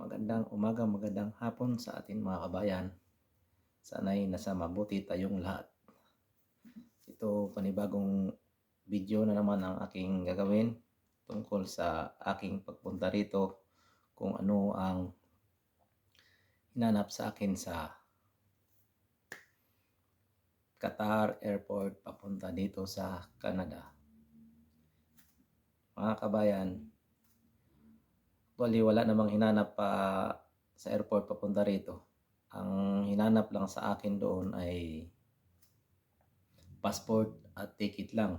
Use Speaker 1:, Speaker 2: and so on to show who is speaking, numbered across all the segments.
Speaker 1: Magandang umaga, magandang hapon sa ating mga kabayan. Sana'y nasa mabuti tayong lahat. Ito panibagong video na naman ang aking gagawin tungkol sa aking pagpunta rito kung ano ang hinanap sa akin sa Qatar Airport papunta dito sa Canada. Mga kabayan, Actually, wala namang hinanap pa sa airport papunta rito. Ang hinanap lang sa akin doon ay passport at ticket lang.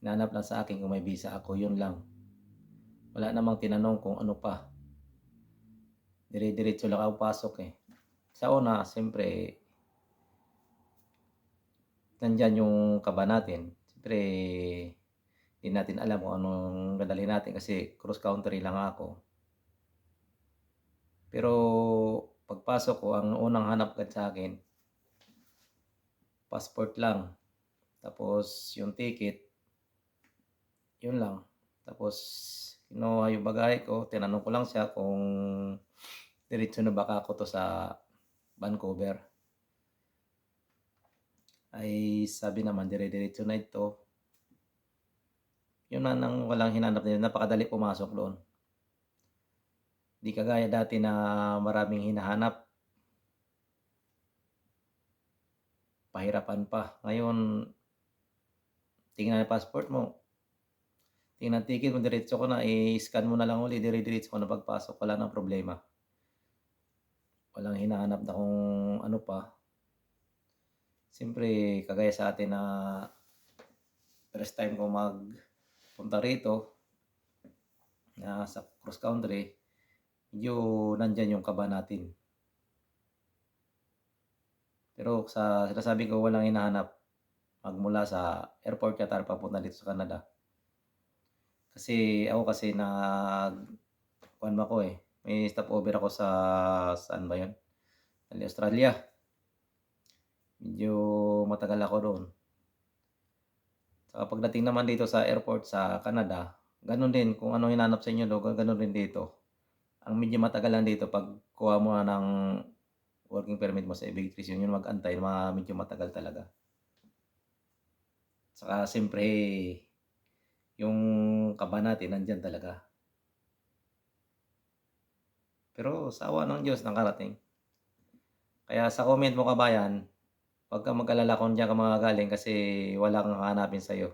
Speaker 1: Hinanap lang sa akin kung may visa ako, yun lang. Wala namang tinanong kung ano pa. Dire-diretso lang ako pasok eh. Sa una, siyempre, nandyan yung kaba natin. Siyempre, hindi natin alam kung anong dadalhin natin kasi cross country lang ako. Pero pagpasok ko, ang unang hanap agad sa akin, passport lang. Tapos yung ticket, yun lang. Tapos kinuha yung bagahe ko, tinanong ko lang siya kung diretso na baka ako to sa Vancouver. Ay sabi naman, dire-diretso na ito yun na nang walang hinanap nila, napakadali pumasok doon. Di kagaya dati na maraming hinahanap. Pahirapan pa. Ngayon, tingnan yung passport mo. Tingnan ticket mo, diretso ko na, i-scan mo na lang uli, dire-diretso ko na pagpasok, wala nang problema. Walang hinahanap na kung ano pa. Siyempre, kagaya sa atin na first time ko mag punta rito na sa cross country, medyo nandyan yung kaba natin. Pero sa sinasabi ko, walang hinahanap magmula sa airport Qatar papunta dito sa Canada. Kasi ako kasi nag kuan ba ko eh. May stopover ako sa saan ba 'yon? Australia. Medyo matagal ako doon. Saka pagdating naman dito sa airport sa Canada, ganun din kung ano hinanap sa inyo doon, ganun din dito. Ang medyo matagal lang dito pag kuha mo ng working permit mo sa immigration, yun mag-antay, mga medyo matagal talaga. Saka siyempre, yung kaba natin, nandyan talaga. Pero sa awa ng Diyos, nakarating. Kaya sa comment mo kabayan, huwag kang mag-alala kung diyan ka mga galing kasi wala kang hahanapin sa'yo.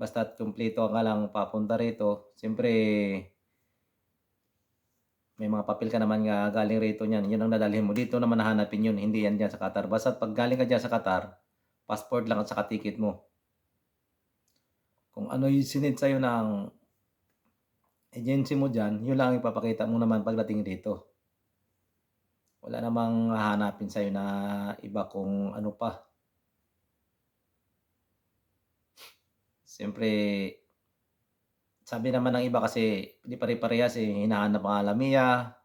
Speaker 1: Basta't kumpleto ka lang papunta rito, siyempre may mga papel ka naman nga galing rito niyan. Yun ang dadalhin mo. Dito naman nahanapin yun. Hindi yan dyan sa Qatar. Basta't pag galing ka dyan sa Qatar, passport lang at saka ticket mo. Kung ano yung sinid sa'yo ng agency mo dyan, yun lang ang ipapakita mo naman pagdating dito. Wala namang hahanapin sa'yo na iba kung ano pa. Siyempre, sabi naman ng iba kasi hindi pare-parehas eh, hinahanap ang alamiya,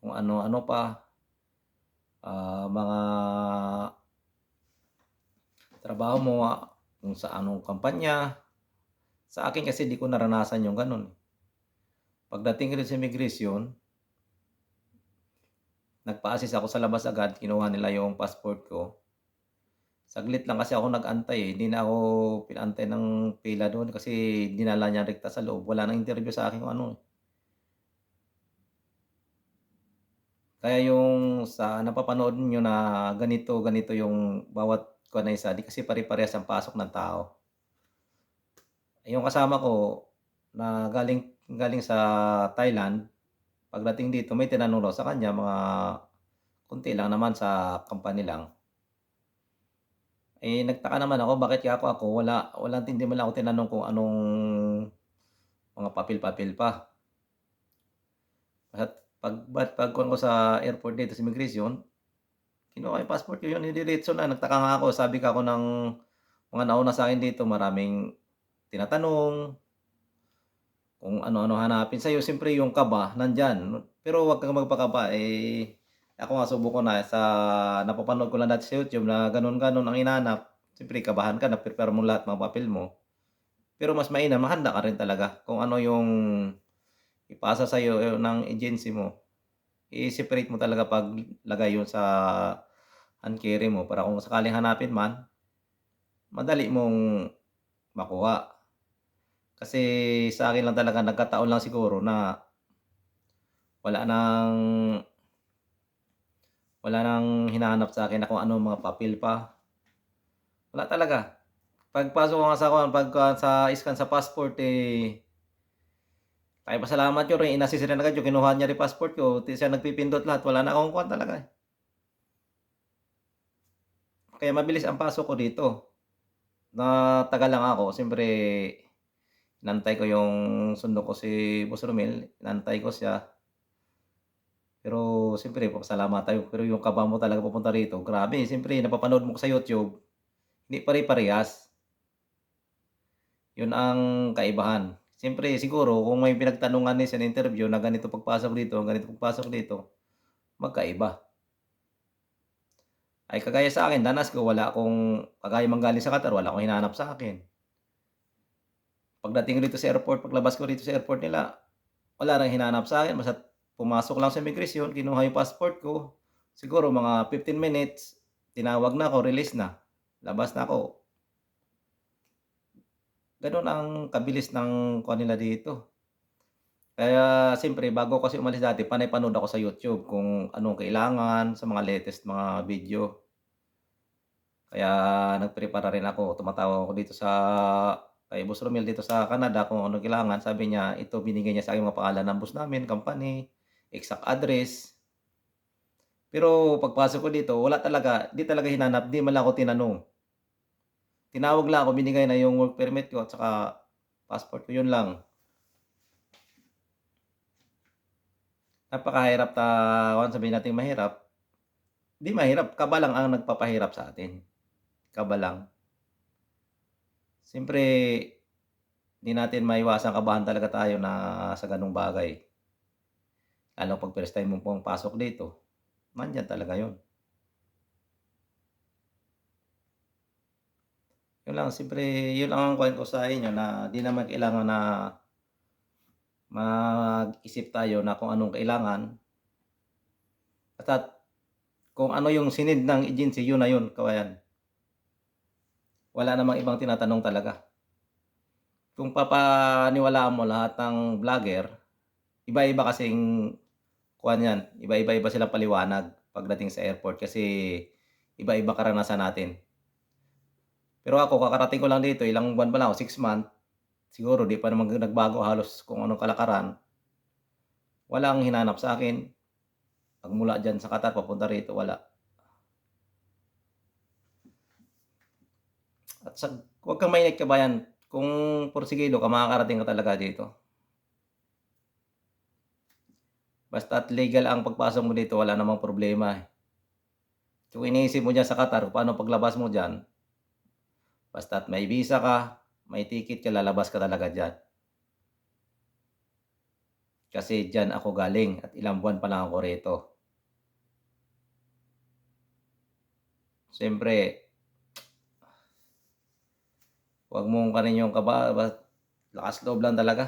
Speaker 1: kung ano-ano pa, uh, mga trabaho mo, kung sa anong kampanya. Sa akin kasi di ko naranasan yung ganun. Pagdating rin sa immigration, nagpa-assist ako sa labas agad, kinuha nila yung passport ko. Saglit lang kasi ako nag-antay eh. Hindi na ako pinantay ng pila doon kasi dinala niya rekta sa loob. Wala nang interview sa akin kung ano. Kaya yung sa napapanood niyo na ganito, ganito yung bawat ko na isa, di kasi pare-parehas ang pasok ng tao. Yung kasama ko na galing galing sa Thailand, pagdating dito may tinanong sa kanya mga kunti lang naman sa company lang eh, nagtaka naman ako bakit ako ako wala walang hindi man lang ako tinanong kung anong mga papel-papel pa. At pag pag, pag ko sa airport dito sa immigration, kinuha yung passport ko yun, diretso na. Nagtaka nga ako, sabi ka ako ng mga nauna sa akin dito, maraming tinatanong kung ano-ano hanapin sa'yo. Siyempre yung kaba, nandyan. Pero wag kang magpakaba, eh, ako nga subukan na sa napapanood ko lang dati sa YouTube na ganun-ganun ang inanap. Siyempre kabahan ka na prepare mo lahat mga papel mo. Pero mas mainam, mahanda ka rin talaga kung ano yung ipasa sa'yo ng agency mo, i-separate mo talaga paglagay yun sa hand mo para kung sakaling hanapin man, madali mong makuha. Kasi sa akin lang talaga nagkataon lang siguro na wala ng wala ng hinahanap sa akin na kung ano mga papel pa. Wala talaga. Pagpasok ko nga sa kuwan, pagka sa scan sa passport, eh, ay pasalamat yun rin, inassist rin agad yung kinuha niya rin passport ko, siya nagpipindot lahat, wala na akong kuwan talaga. eh. Kaya mabilis ang pasok ko dito. Natagal lang ako, siyempre, inantay ko yung sundo ko si Boss Romel, inantay ko siya. Pero siyempre, papasalamat tayo. Pero yung kaba mo talaga pupunta rito, grabe. Siyempre, napapanood mo ko sa YouTube, hindi pare-parehas. Yun ang kaibahan. Siyempre, siguro, kung may pinagtanungan niya sa interview na ganito pagpasok dito, ganito pagpasok dito, magkaiba. Ay kagaya sa akin, danas ko, wala akong, kagaya manggaling sa Qatar, wala akong hinahanap sa akin. Pagdating ko dito sa airport, paglabas ko dito sa airport nila, wala nang hinanap sa akin. Basta pumasok lang sa immigration, kinuha yung passport ko. Siguro mga 15 minutes, tinawag na ako, release na. Labas na ako. Ganun ang kabilis ng kuha nila dito. Kaya siyempre, bago kasi umalis dati, panay panood ako sa YouTube kung anong kailangan sa mga latest mga video. Kaya nagprepara rin ako. Tumatawa ako dito sa kay Boss Romel dito sa Canada kung ano kailangan. Sabi niya, ito binigay niya sa akin mga pangalan ng boss namin, company, exact address. Pero pagpasok ko dito, wala talaga, di talaga hinanap, di man lang ako tinanong. Tinawag lang ako, binigay na yung work permit ko at saka passport ko, yun lang. Napakahirap ta, kung sabihin natin mahirap. Di mahirap, kaba lang ang nagpapahirap sa atin. Kaba lang. Siyempre, di natin maiwasan kabahan talaga tayo na sa ganung bagay. Lalo pag first time mo pong pasok dito, nandyan talaga yun. Yun lang, siyempre, yun lang ang kuhan ko sa inyo na di naman kailangan na mag-isip tayo na kung anong kailangan. At kung ano yung sinid ng agency, yun na yun, kawayan. Wala namang ibang tinatanong talaga. Kung papaniwalaan mo lahat ng vlogger, iba-iba kasing kuhan yan. Iba-iba-iba silang paliwanag pagdating sa airport kasi iba-iba karanasan natin. Pero ako, kakarating ko lang dito, ilang buwan pa lang ako, 6 months. Siguro, di pa naman nagbago halos kung anong kalakaran. Walang hinanap sa akin. Pagmula dyan sa Qatar, papunta rito, wala. At sa, huwag kang mainit kabayan. Kung porsigido ka, makakarating ka talaga dito. Basta at legal ang pagpasok mo dito, wala namang problema. eh. Kung iniisip mo dyan sa Qatar, paano paglabas mo dyan, basta at may visa ka, may ticket ka, lalabas ka talaga dyan. Kasi dyan ako galing at ilang buwan pa lang ako rito. Siyempre, huwag mong kanin yung kaba, ba- lakas loob lang talaga.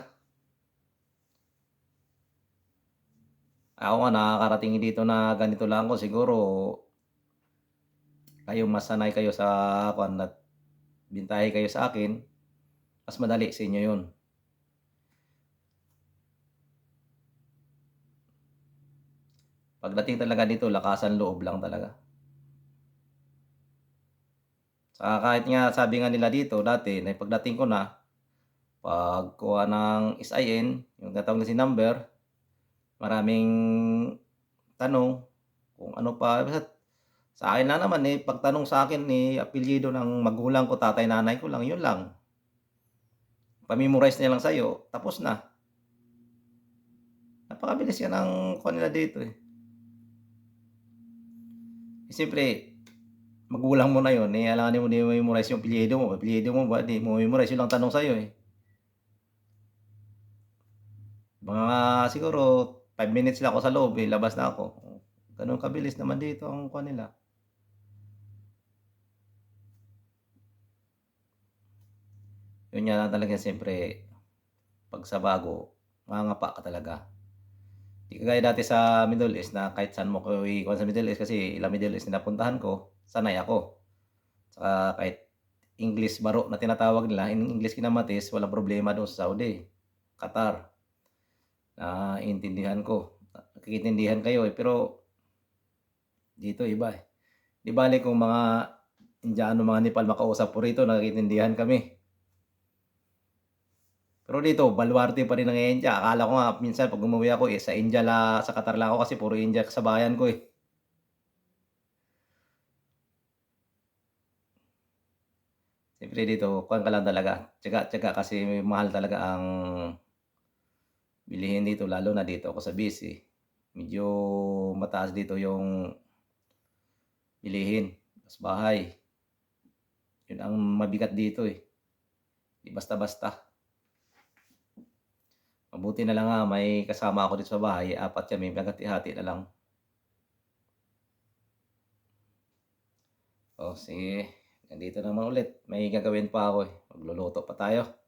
Speaker 1: Ako nga nakakarating dito na ganito lang ko siguro kayo mas sanay kayo sa kwan at bintahe kayo sa akin mas madali sa inyo yun. Pagdating talaga dito, lakasan loob lang talaga. Saka kahit nga sabi nga nila dito dati, na pagdating ko na, pagkuha ng SIN, yung tatawag na si number, maraming tanong kung ano pa. Sa akin lang naman eh, pagtanong sa akin ni eh, apelyido ng magulang ko, tatay, nanay ko lang, yun lang. Pamemorize niya lang sa'yo, tapos na. Napakabilis yan ang kuha nila dito eh. Eh, Siyempre, magulang mo na yun, eh, alangan mo mo memorize yung apelyido mo. Apelyido mo ba, di mo memorize, yun lang tanong sa'yo eh. Mga siguro 5 minutes lang ako sa loob eh, labas na ako. Ganun kabilis naman dito ang kuha nila. Yun nga lang talaga siyempre, pag sa bago, mangangapa ka talaga. Di kagaya dati sa Middle East na kahit saan mo ko sa Middle East kasi ilang Middle East na napuntahan ko, sanay ako. Tsaka kahit English baro na tinatawag nila, English kinamatis, walang problema doon sa Saudi, Qatar. Naiintindihan ko. Nakkiintindihan kayo eh, pero dito iba eh. Di bale kung mga Indiano, mga Nepal makausap ko rito, nakkiintindihan kami. Pero dito, baluarte pa rin ang India. Akala ko nga minsan pag umuwi ako eh, sa India la sa Qatar lang ako kasi puro India kasabayan ko eh. Siyempre dito, kuwan ka lang talaga, tiyaga-tiyaga kasi mahal talaga ang bilihin dito lalo na dito ako sa BC. Medyo mataas dito yung bilihin, tas bahay. Yun ang mabigat dito eh. Di basta-basta. Mabuti na lang nga may kasama ako dito sa bahay, apat kami, maghati-hati na lang. Oh, sige. Nandito naman ulit. May gagawin pa ako eh. Magluluto pa tayo.